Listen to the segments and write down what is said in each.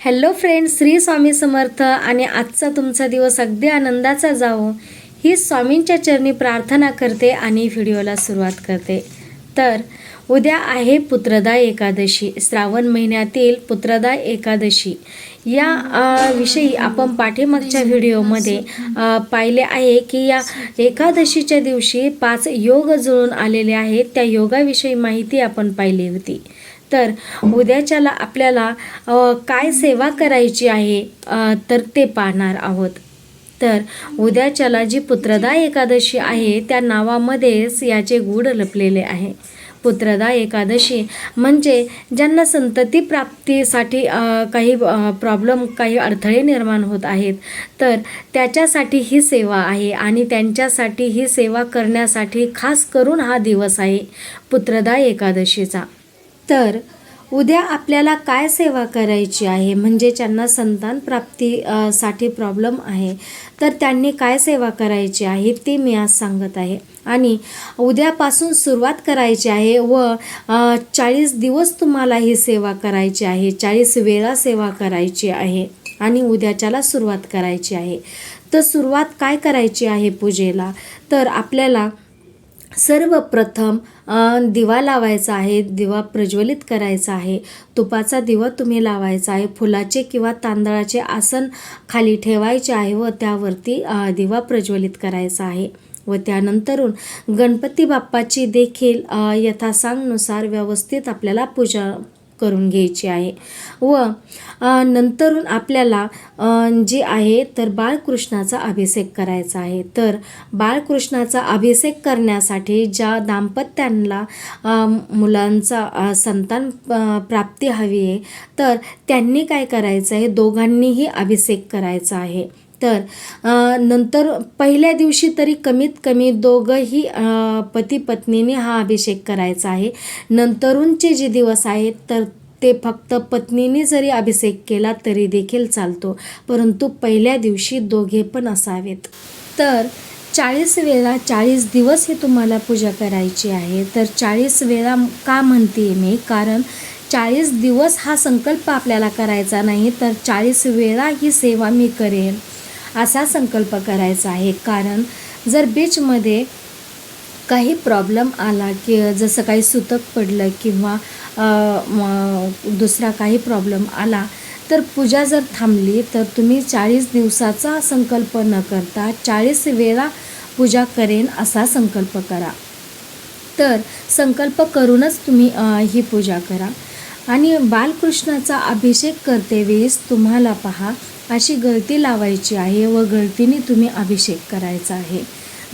Hello friends Shri Swami Samarth आणि आजचा तुमचा दिवस अगदी आनंदाचा जावो. ही स्वामींच्या चरणी प्रार्थना करते आणि व्हिडिओला सुरुवात करते. तर उद्या आहे पुत्रदा एकादशी. श्रावण महिन्यातील पुत्रदा एकादशी. या विषयी आपण पाठीमागच्या व्हिडिओमध्ये पाहिले आहे की या एकादशीच्या दिवशी पाच योग जुळून आलेले आहेत. त्या योगाविषयी माहिती आपण पाहिली होती. तर उद्याच्याला आपल्याला काय सेवा करायची आहे तर ते पाहणार आहोत. तर उद्याच्याला जी पुत्रदा एकादशी आहे त्या नावामध्येच याचे गूढ लपलेले आहे. पुत्रदा एकादशी म्हणजे ज्यांना संतती प्राप्तीसाठी काही प्रॉब्लेम काही अडथळे निर्माण होत आहेत तर त्याच्यासाठी ही सेवा आहे आणि त्यांच्यासाठी ही सेवा करण्यासाठी खास करून हा दिवस आहे पुत्रदा एकादशीचा. तर उद्या आपल्याला काय सेवा करायची आहे? म्हणजे ज्यांना संतान प्राप्ती साठी प्रॉब्लेम आहे तर त्यांनी काय सेवा करायची आहे ते मी आज सांगत आहे. आणि उद्यापासून सुरुवात करायची आहे व चाळीस दिवस तुम्हाला ही सेवा करायची आहे चाळीस वेळा सेवा करायची आहे आणि उद्याच्याला सुरुवात करायची आहे. तर सुरुवात काय करायची आहे पूजेला? तर आपल्याला सर्वप्रथम दिवा लावायचा आहे दिवा प्रज्वलित करायचा आहे. तुपाचा दिवा तुम्ही लावायचा आहे. फुलाचे किंवा तांदळाचे आसन खाली ठेवायचे आहे व त्यावरती दिवा प्रज्वलित करायचा आहे. व त्यानंतरून गणपती बाप्पाची देखील यथासांगनुसार व्यवस्थित आपल्याला पूजा करून घ्यायची आहे. व नंतरून आपल्याला जे आहे तर बाळकृष्णाचा अभिषेक करायचा आहे. तर बाळकृष्णाचा अभिषेक करण्यासाठी ज्या दाम्पत्यांना मुलांचा संतान प्राप्ती हवी आहे तर त्यांनी काय करायचं आहे? दोघांनीही अभिषेक करायचा आहे. तर नंतर पहिल्या दिवशी तरी कमीत कमी दोघंही पती पत्नीने हा अभिषेक करायचा आहे. नंतरूनचे जे दिवस आहेत तर ते फक्त पत्नीने जरी अभिषेक केला तरी देखील चालतो. परंतु पहिल्या दिवशी दोघे पण असावेत. तर चाळीस वेळा चाळीस दिवस हे तुम्हाला पूजा करायची आहे. तर चाळीस वेळा का म्हणते मी? कारण चाळीस दिवस हा संकल्प आपल्याला करायचा नाही. तर चाळीस वेळा ही सेवा मी करेन. असा संकल्प करायचा आहे. कारण जर बीचमध्ये काही प्रॉब्लेम आला की जसं काही सुतक पडलं किंवा दुसरा काही प्रॉब्लेम आला तर पूजा जर थांबली तर तुम्ही चाळीस दिवसाचा संकल्प न करता चाळीस वेळा पूजा करेन असा संकल्प करा. तर संकल्प करूनच तुम्ही ही पूजा करा. आणि बालकृष्णाचा अभिषेक करतेवेळेस तुम्हाला पहा अशी गळती लावायची आहे व गळतीने तुम्ही अभिषेक करायचा आहे.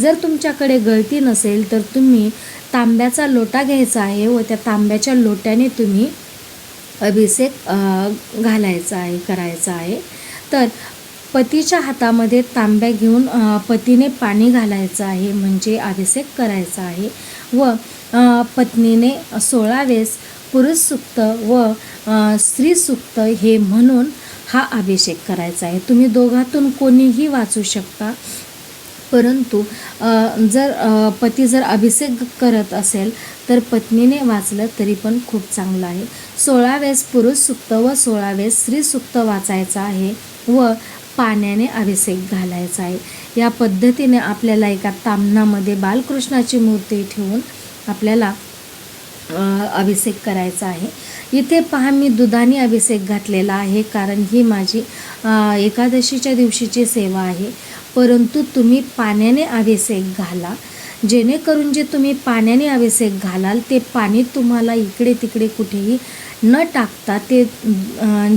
जर तुमच्याकडे गळती नसेल तर तुम्ही तांब्याचा लोटा घ्यायचा आहे व त्या तांब्याच्या लोट्याने तुम्ही अभिषेक घालायचा आहे करायचा आहे. तर पतीच्या हातामध्ये तांब्या घेऊन पतीने पाणी घालायचं आहे म्हणजे अभिषेक करायचा आहे. व पत्नीने सोळा वेळेस पुरुष सुक्त व स्त्री सुक्त हे म्हणून हा अभिषेक करायचा आहे. तुम्ही दोघातून कोणीही वाचू शकता. परंतु जर पती जर अभिषेक करत असेल तर पत्नीने वाचलं तरी पण खूप चांगलं आहे. सोळा वेळेस पुरुष सुक्त व सोळा वेळेस स्त्री सुक्त वाचायचं आहे व पाण्याने अभिषेक घालायचा आहे. या पद्धतीने आपल्याला एका तामणामध्ये बालकृष्णाची मूर्ती ठेवून आपल्याला अभिषेक करायचा आहे. इथे पहा मी दुधाने अभिषेक घातलेला आहे कारण ही माझी एकादशीच्या दिवशीची सेवा आहे. परंतु तुम्ही पाण्याने अभिषेक घाला. जेणेकरून जे तुम्ही पाण्याने अभिषेक घालाल ते पाणी तुम्हाला इकडे तिकडे कुठेही न टाकता ते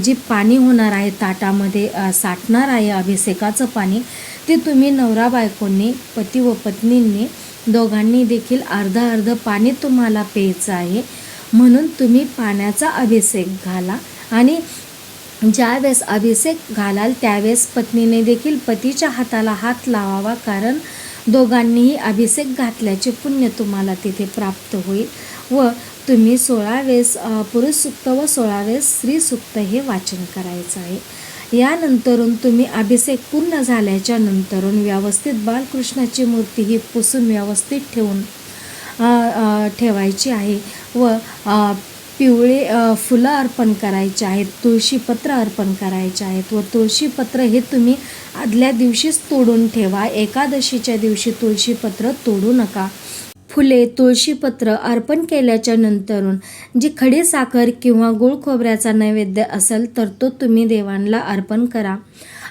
जे पाणी होणार आहे ताटामध्ये साठणार आहे अभिषेकाचं पाणी ते तुम्ही नवरा बायकोंनी पती व पत्नींनी दोघांनी देखील अर्धा अर्ध पाणी तुम्हाला प्यायचं आहे. म्हणून तुम्ही पाण्याचा अभिषेक घाला आणि ज्यावेळेस अभिषेक घालाल त्यावेळेस पत्नीने देखील पतीच्या हाताला हात लावावा कारण दोघांनीही अभिषेक घातल्याचे पुण्य तुम्हाला तिथे प्राप्त होईल व तुम्ही सोळा वेळेस पुरुष सुक्त व सोळा वेळेस स्त्री सुक्त हे वाचन करायचं आहे. यानंतरून तुम्ही अभिषेक पूर्ण झाल्याच्या नंतरून व्यवस्थित बालकृष्णाची मूर्ती ही पुसून व्यवस्थित ठेवून ठेवायची आहे. व पिवळे फुलं अर्पण करायचे आहेत तुळशीपत्र अर्पण करायचे आहेत व तुळशीपत्र हे तुम्ही आदल्या दिवशीच तोडून ठेवा एकादशीच्या दिवशी तुळशीपत्र तोडू नका. फुले तुळशीपत्र अर्पण केल्याच्या नंतरून जी खडी साखर किंवा गुळ खोबऱ्याचा नैवेद्य असेल तर तो तुम्ही देवांना अर्पण करा.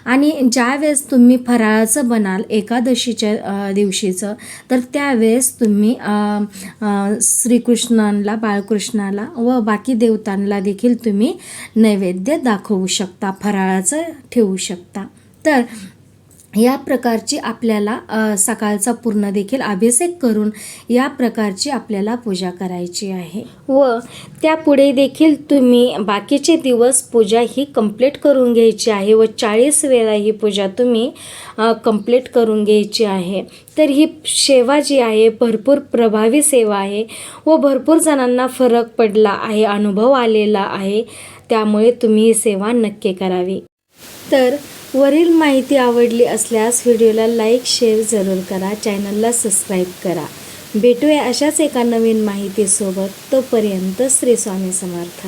आणि ज्यावेळेस तुम्ही फराळाचं बनाल एकादशीच्या दिवशीचं तर त्यावेळेस तुम्ही श्रीकृष्णांला श्रीकृष्णांना बाळकृष्णाला व बाकी देवतांना देखील तुम्ही नैवेद्य दाखवू शकता फराळाचं ठेवू शकता. तर या प्रकारची आपल्याला सकाळचा पूर्ण देखील अभिषेक करून या प्रकारची आपल्याला पूजा करायची आहे. व त्यापुढे देखील तुम्ही बाकीचे दिवस पूजा ही कंप्लीट करून घ्यायची आहे व चाळीस वेळा ही पूजा तुम्ही कंप्लीट करून घ्यायची आहे. तर ही सेवा जी आहे भरपूर प्रभावी सेवा आहे व भरपूर जणांना फरक पडला आहे अनुभव आलेला आहे. त्यामुळे तुम्ही ही सेवा नक्की करावी. तर वरील माहिती आवडली असल्यास व्हिडिओला लाईक शेअर जरूर करा. चॅनलला सबस्क्राईब करा. भेटूया अशाच एका नवीन माहितीसोबत. तोपर्यंत श्री स्वामी समर्थ.